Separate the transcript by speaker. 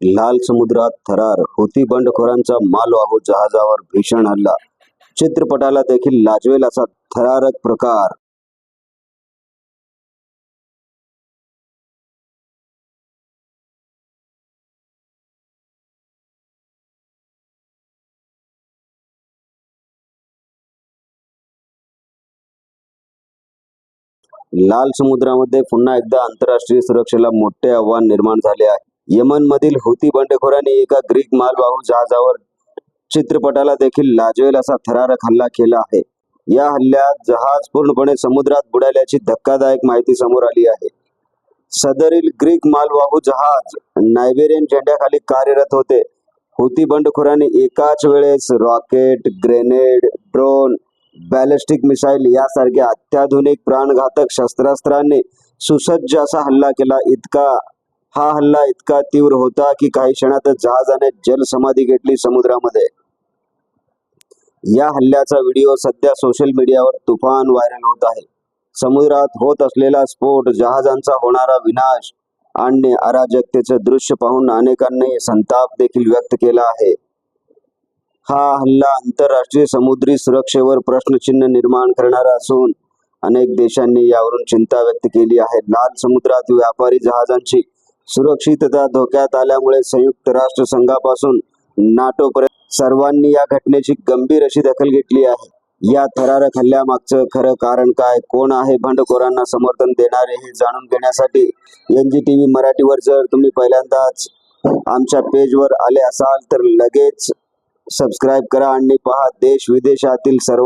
Speaker 1: लाल समुद्रात थरार होती बंडखोरांचा मालवाहू जहाजावर भीषण हल्ला. चित्रपटाला देखील लाजवेल असा थरारक प्रकार. लाल समुद्रामध्ये पुन्हा एकदा आंतरराष्ट्रीय सुरक्षेला मोठे आव्हान निर्माण झाले आहे. यमन मधील हुती बंडखोरांनी एका ग्रीक मालवाहू जहाजावर चित्रपटाला देखील लाजवेल असा थरारक हल्ला केला आहे. या हल्ल्यात जहाज पूर्णपणे समुद्रात बुडाल्याची धक्कादायक माहिती समोर आली आहे. सदरील ग्रीक मालवाहू जहाज नायबेरियन झेंड्याखाली कार्यरत होते. हुती बंडखोरांनी एकाच वेळेस rocket grenade drone ballistic missile यासारख्या अत्याधुनिक प्राणघातक शस्त्रास्त्रांनी सुसज्ज असा हल्ला केला. इतका हा हल्ला इतका तीव्र होता की काही क्षणातच जहाजाने जलसमाधी घेतली समुद्रामध्ये. या हल्ल्याचा व्हिडिओ सध्या सोशल मीडियावर तुफान व्हायरल होत आहे. समुद्रात होत असलेला स्फोट जहाजांचा होणारा विनाश आणि अराजकतेचे दृश्य पाहून अनेकांनी संताप देखील व्यक्त केला आहे. हा हल्ला आंतरराष्ट्रीय समुद्री सुरक्षेवर प्रश्नचिन्ह निर्माण करणारा असून अनेक देशांनी यावरून चिंता व्यक्त केली आहे. लाल समुद्रात व्यापारी जहाजांची सुरक्षितता धोक्यात आल्यामुळे संयुक्त राष्ट्र संघापासून नाटोपर्यंत सर्वांनी या घटनेची गंभीर अशी दखल घेतली आहे. या थरारक हल्ल्यामागचं खरं कारण काय? कोण आहे बंडखोरांना समर्थन देणारे हे जाणून घेण्यासाठी एन जी टी व्ही मराठीवर जर तुम्ही पहिल्यांदाच आमच्या पेजवर आले असाल तर लगेच सबस्क्राईब करा आणि पहा देश विदेशातील सर्व